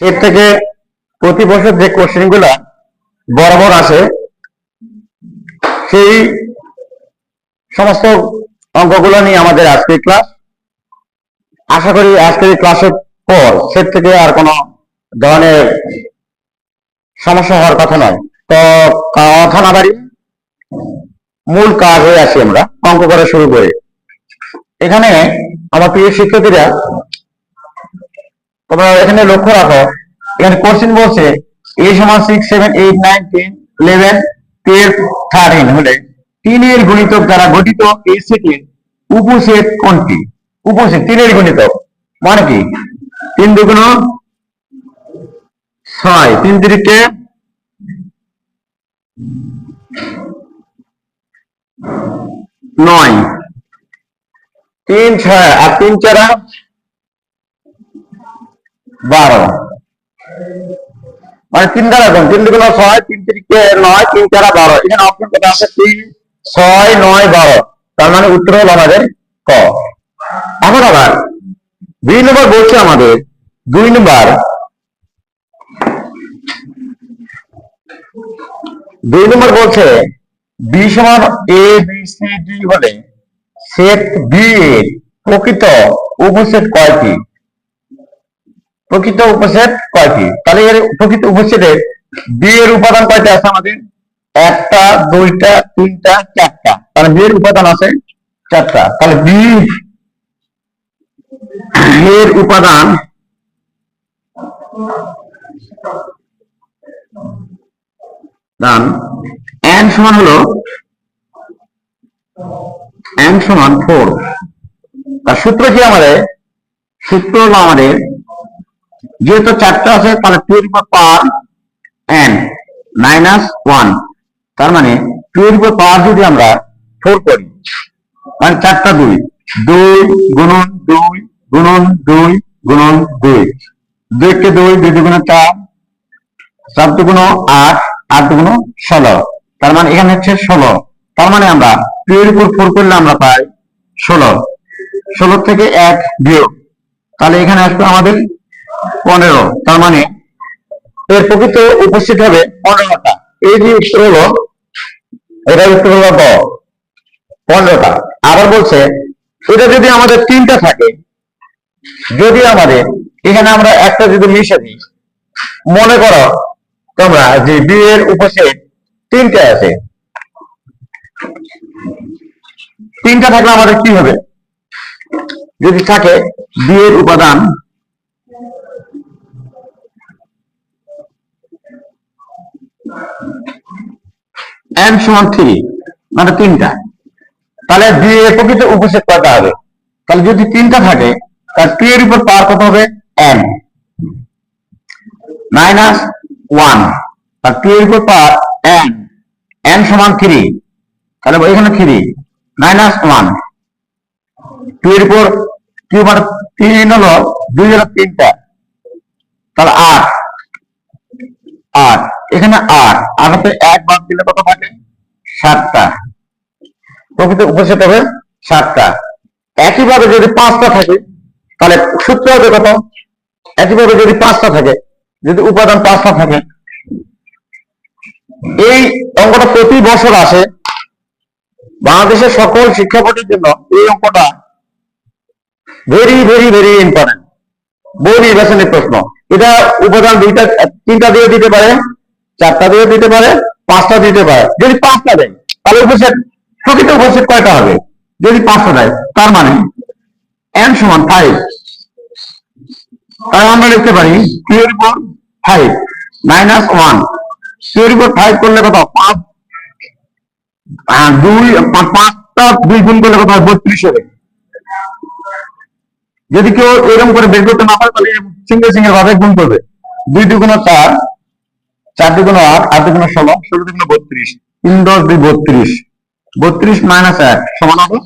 এর থেকে প্রতি বছর যে কোশ্চেনগুলা বরাবর আসে, সেই সমস্ত অঙ্কগুলো নিয়ে আমাদের আজকের ক্লাস আশা করি আজকের ক্লাসের পর সেট থেকে আর কোনো ধরনের সমস্যা হওয়ার কথা নয়। তো কথা না বাড়ি মূল কাজ হয়ে আসি আমরা, অঙ্ক করা শুরু করে। এখানে আমার প্রিয় শিক্ষার্থীরা তোমরা এখানে লক্ষ্য রাখো, এখানে কোশ্চেন বলছে এ সমান six seven eight nine ten eleven twelve thirteen হলে তিনের গুণিতক দ্বারা গঠিত এই সেটের উপসেট কোনটি? উপসেট তিনের গুণিতক। মানে কি? তিন দুগুণ ছয়। তিন তিরিকে নয়। তিন ছয়। আর তিন চারা বারো। মানে তিন দ্বারা তিন ছয়, তিন তিরিকে নয়, তিন বারো। এখানে অপশন আছে তিন, ছয়, নয়, বারো। তার মানে উত্তর হলো আমাদের ক। এখন আবার দুই নম্বর বলছে আমাদের, দুই নম্বর দুই নম্বর বলছে বি সমান এ, বি, সি, ডি হলে সেট বি এর প্রকৃত উপসেট কয়টি? প্রকৃত উপসেট কয়টি? তাহলে এর প্রকৃত উপসেটের বি এর উপাদান কয়টা আছে আমাদের? একটা, দুইটা, তিনটা, চারটা। তাহলে বি এর উপাদান আছে চারটা। তাহলে বি এর উপাদান দান এন সমান হলো এন সমান ফোর তার সূত্র কি আমাদের? সূত্র হলো আমাদের যেহেতু চারটা আছে, তাহলে টু এর পাওয়ার এন মাইনাস ওয়ান তার মানে টু এর পাওয়ার যদি আমরা ফোর করি মানে চারটা দুই। দুই গুণন দুই গুণন দুই গুণন দুই। দুইকে দুই দুই দুগুণ চার চার দুগুণ আট আট দুগুণ ষোলো। তার মানে এখানে হচ্ছে ষোলো। তার মানে আমরা টু এর উপর ফোর করলে আমরা পাই ষোলো। ষোলো থেকে এক বিয়োগ। তাহলে এখানে আসবে আমাদের পনেরো, তার মানে এর প্রকৃত উপস্থিত হবে পনেরোটা। এই যে উত্তর হলো এটা উত্তর হলো ক পনেরোটা। আবার বলছে, এটা যদি আমাদের তিনটা থাকে, যদি আমাদের, এখানে আমরা একটা যদি মিশে দিই, মনে করো তোমরা যে বিয়ের উপসেট তিনটে আছে, তিনটা থাকলে আমাদের কি হবে? যদি থাকে বিয়ের উপাদান এন সমান থ্রি মানে তিনটা। তাহলে বি এর প্রকৃত উপসেট কয়টা হবে? তাহলে যদি তিনটা থাকে তার টু এর উপর পাওয়ার কত হবে? এন মাইনাস ওয়ান তার টু এর উপর পাওয়ার এন এন সমান থ্রি তাহলে এখানে থ্রি মাইনাস ওয়ান টু এর উপর কি মানে তিন হলো, দুই হলো তিনটা। তাহলে আট। আট এখানে আর হাতে এক বাদ দিলে কত থাকে? সাতটা। প্রকৃত উপসেট হবে সাতটা। একইভাবে যদি পাঁচটা থাকে, তাহলে সূত্র হবে কত? একইভাবে যদি পাঁচটা থাকে, যদি উপাদান পাঁচটা থাকে, এই অঙ্কটা প্রতি বছর আসে বাংলাদেশের সকল শিক্ষা জন্য এই অঙ্কটা ভেরি ভেরি ভেরি ইম্পর্টেন্ট বহু নির্বাচনের প্রশ্ন। এটা উপাদান দুইটা, তিনটা দিয়ে দিতে পারে, চারটা দিয়ে দিতে পারে, পাঁচটা দিতে পারে। যদি পাঁচটা দেয়, তাহলে উপসেট, প্রকৃত উপসেট কয়টা হবে? যদি পাঁচটা দেয়, তার মানে এন সমান ফাইভ তাহলে আমরা লিখতে পারি এর উপর ফাইভ মাইনাস ওয়ানের উপর ফাইভ করলে কত পাঁচ। দুই, পাঁচটা দুই গুণ করলে কত বত্রিশ হবে। যদি কেউ এরকম করে বের করতে না পারে, তাহলে সিঙ্গেল সিঙ্গেল ভাবে গুণ করবে। দুই দুগুণ চার চার দুগুণ আট আট দুগুণ ষোলো ষোলো দুগুণ বত্রিশ, তিন দশ দুই বত্রিশ বত্রিশ মাইনাস এক, সমান হবে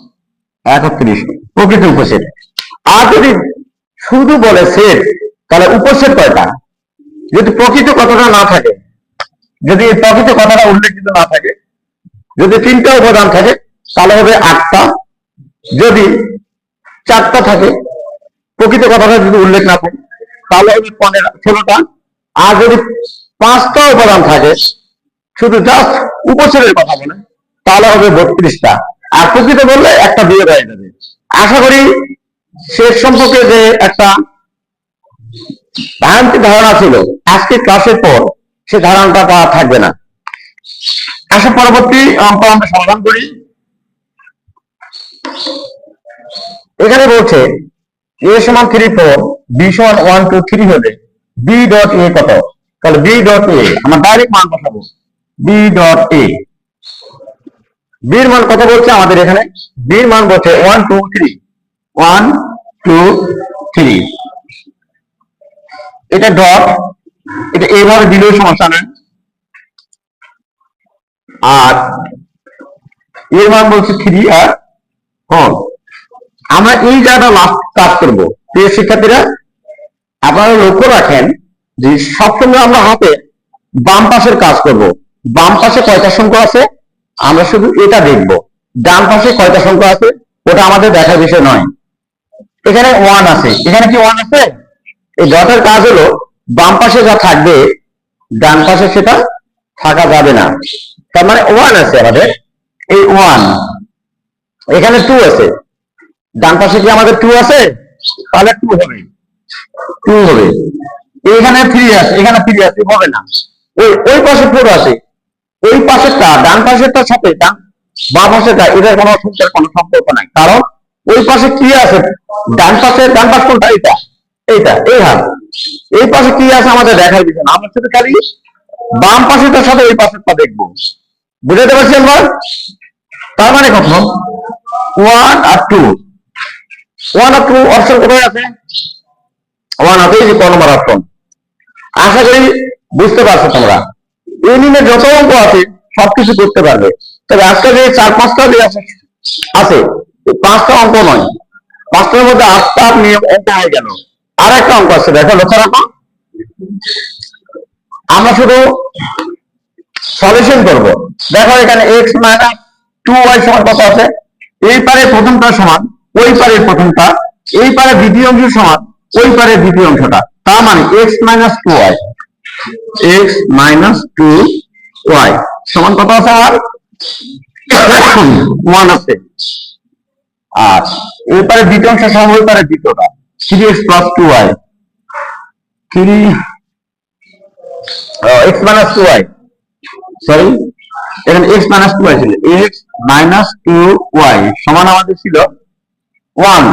একত্রিশ। প্রকৃত উপসেট। আর যদি শুধু বলে সেট, তাহলে উপসেট কয়টা? যদি প্রকৃত কথাটা না থাকে, যদি প্রকৃত কথাটা উল্লেখিত না থাকে, যদি তিনটা উপাদান থাকে, তাহলে হবে আটটা। যদি চারটা থাকে প্রকৃত কথাটা যদি উল্লেখ না থাকে তাহলে হবে পনেরো, ষোলোটা। আর যদি পাঁচটা উপাদান থাকে, শুধু জাস্ট উপচরের কথা বলে, তাহলে হবে বত্রিশটা। আর প্রকৃত বললে একটা দিয়ে দেয় যাবে। আশা করি শেষ সম্পর্কে যে একটা ভ্রান্তি ধারণা ছিল, আজকে ক্লাসের পর সে ধারণাটা তা থাকবে না। আসলে পরবর্তী অঙ্ক আমরা সমাধান করি। এখানে বলছে এ সমান থ্রি ফোর বি সমান ওয়ান টু থ্রি হলে বি ডট এ কত? তাহলে বি ডট এ আমরা ডাইরেক্ট মান বসাবো বি ডট এ বির মান কত বলছে আমাদের এখানে? বির মান বলছে one two three one two three এটা ডট এটা এইভাবে দিলেও সমস্যা নেই। আর এর মান বলছে থ্রি আর ফোর আমরা এই জায়গাটা লাস্ট কাজ করব। প্রিয় শিক্ষার্থীরা, আপনারা লক্ষ্য রাখেন যে সবসময় আমরা হাতে বাম পাশের কাজ করব। বাম পাশে কয়টা সংখ্যা আছে? আমরা শুধু এটা দেখব। ডান পাশে কয়টা সংখ্যা আছে? ওটা আমাদের দেখার বিষয় নয়। এখানে ওয়ান আছে। এখানে কি ওয়ান আছে? এই ডটের কাজ হলো, বাম পাশে যা থাকবে, ডান পাশে সেটা থাকা যাবে না। তার মানে ওয়ান আছে আমাদের। এই ওয়ান এখানে টু আছে। ডান পাশে কি আমাদের টু আছে? তাহলে টু হবে। টু হবে। এখানে থ্রি আছে, এখানে থ্রি আছে, হবে না। ওই ওই পাশে ফোর আছে। ওই পাশেরটা, ডান পাশেরটার সাথে ডান বাম পাশেরটা এদের কোনো সংখ্যার কোনো সম্পর্ক নাই। কারণ ওই পাশে কি আছে, ডান পাশে, ডান পাশ কোনটা? এইটা। এইটা, এই হাত। এই পাশে কি আছে আমাদের দেখার বিষয় না। আমরা শুধু খালি বাম পাশেরটার সাথে ওই পাশেরটা দেখব। বুঝাতে পারছি আমরা তার মানে কত? ওয়ান আর টু ওয়ান আর টু অপশন কোথায় আছে? ওয়ান এই যে ক নম্বর অপশন। আশা করি বুঝতে পারছ তোমরা। ইউনিয়নের যত অঙ্ক আছে, সবকিছু করতে পারবে। তবে আজকে যে চার পাঁচটা আছে পাঁচটা অঙ্ক নয়। পাঁচটার মধ্যে আটটা নিয়ম অঙ্ক হয়ে গেল। আর একটা অঙ্ক আছে, দেখো, লক্ষ্য রাখো। আমরা শুধু সলিউশন করব। দেখো, এখানে এক্স মাইনাস টু ওয়াই সমান কত আছে? এই পারে প্রথমটা সমান ওই পারের প্রথমটা, এই পারে দ্বিতীয় অংশ সমান ওই পারে দ্বিতীয় অংশটা। তার মানে x minus two y x minus two y সমান কত আছে আর? ওয়ান আছে। আর এই পারে দ্বিতীয় অংশ সমান ওই পারে দ্বিতীয়টা three x plus two y three x minus two y sorry এখানে এক্স মাইনাস টু ওয়াই ছিল এক্স মাইনাস টু ওয়াই সমান আমাদের ছিল ওয়ান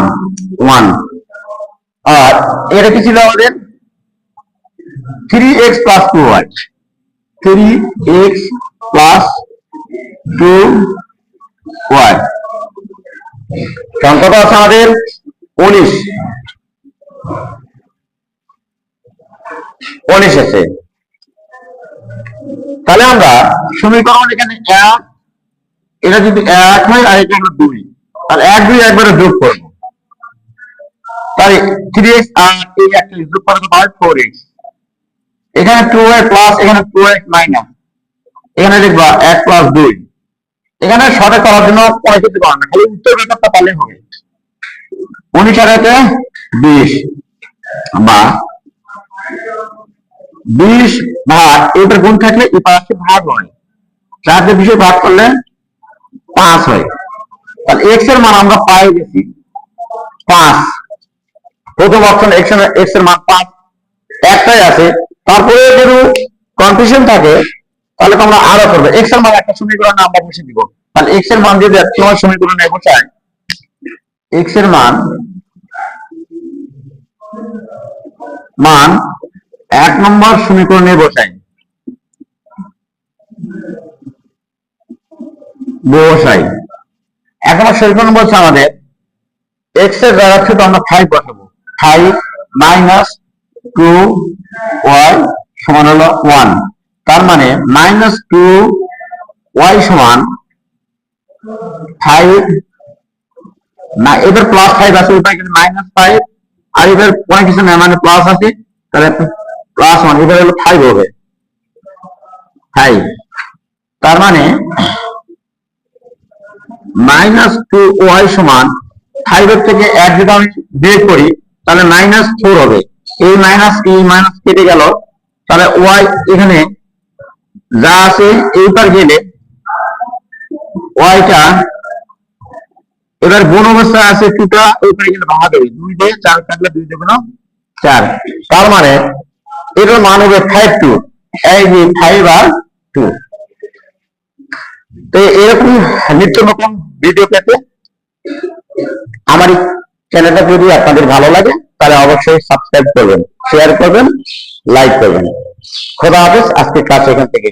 ওয়ান আর এটা কি ছিল আমাদের? Three x plus two y three x plus two y সংখ্যাটা আছে আমাদের? উনিশ। উনিশ আছে। তাহলে আমরা সমীকরণ এখানে এক, এটা যদি এক হয়, আর এটা হলো দুই। তাহলে এক দুই একবারে যোগ করব। তাহলে থ্রি এক্স আর এই একটা যোগ করে তো পাবে ফোর এক্স এখানে টু এক্স প্লাস এখানে টু এক্স মাইনাস এখানে লিখবা এক প্লাস দুই। এখানে শর্টে করার জন্য পরে কিছু করার না, খালি উত্তর ব্যাপারটা পারলে হবে। উনিশ আর বা বিশ ভাগ, এটার গুণ থাকলে এই পাশে ভাগ হয়। চারটে বিশে ভাগ করলে পাঁচ হয়। তাহলে এক্সের মান আমরা পাই গেছি পাঁচ। প্রথম অপশন এক্স এক্সের মান পাঁচ। একটাই আছে। তারপরে যদি কনফিউশন থাকে, তাহলে তোমরা আরও করবে। এক্সের মান একটা সমীকরণ আমরা বসে দিব। তাহলে এক্সের মান যদি তোমার সমীকরণে বসায় এক্সের মান মান এক নম্বর সমীকরণে বসাই। বসাই। নম্বর সমীকরণ বলছে আমাদের এক্সের জায়গা থেকে আমরা ফাইভ বসাবো ফাইভ মাইনাস টু ওয়াই সমান হলো ওয়ান তার মানে মাইনাস টু ওয়াই সমান ফাইভ না, এবার প্লাস ফাইভ আছে ওটা কিন্তু মাইনাস ফাইভ আর এবার কোনো কিছু না মানে প্লাস আছে, তাহলে প্লাস ওয়ান এবার হলো ফাইভ হবে। ফাইভ তার মানে মাইনাস টু ওয়াই সমান ফাইভের থেকে এক যদি আমি বের করি, তাহলে মাইনাস ফোর হবে। এই মাইনাস এই মাইনাস কেটে গেল। তাহলে ওয়াই এখানে যা আছে, এইবার গেলে ওয়াইটা এবার গুণ অবস্থায় আছে টুটা ওইখানে গেলে ভাঙা দেবে দুই দিয়ে চার থাকলে দুই দেবে না চার। তার মানে এটার মান হবে ফাইভ টু এই ফাইভ আর টু তো এরকম নিত্য নতুন ভিডিও পেতে আমার চ্যানেলটা যদি আপনাদের ভালো লাগে, তাহলে অবশ্যই সাবস্ক্রাইব করবেন শেয়ার করবেন লাইক করবেন। খোদা হাফেজ আজকে কাজ এখান থেকে